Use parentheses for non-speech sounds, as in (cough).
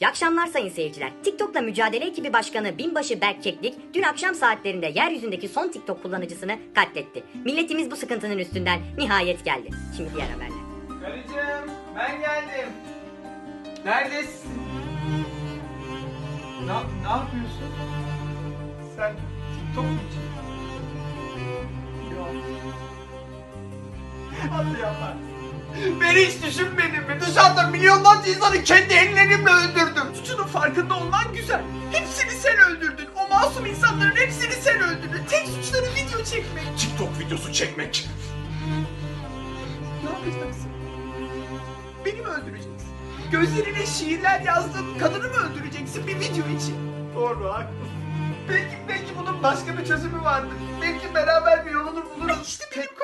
İyi akşamlar sayın seyirciler. TikTok'la mücadele ekibi başkanı Binbaşı Berk Çeklik dün akşam saatlerinde yeryüzündeki son TikTok kullanıcısını katletti. Milletimiz bu sıkıntının üstünden nihayet geldi. Şimdi diğer haberler. Karıcığım ben geldim. Neredesin? Ne, ne yapıyorsun? Sen TikTok mu çekiyorsun? Yok. (laughs) Nasıl yaparsın? Beni hiç düşünmedin mi? Dışarıda milyonlarca insanı kendi ellerimle öldürdüm. Suçunun farkında olman güzel. Hepsini sen öldürdün. O masum insanların hepsini sen öldürdün. Tek suçları video çekmek. TikTok videosu çekmek. Ne yapacaksın? Beni mi öldüreceksin? Gözlerine şiirler yazdığın kadını mı öldüreceksin bir video için? Doğru haklısın. Belki, belki bunun başka bir çözümü vardır. Belki beraber bir yolunu buluruz. İşte benim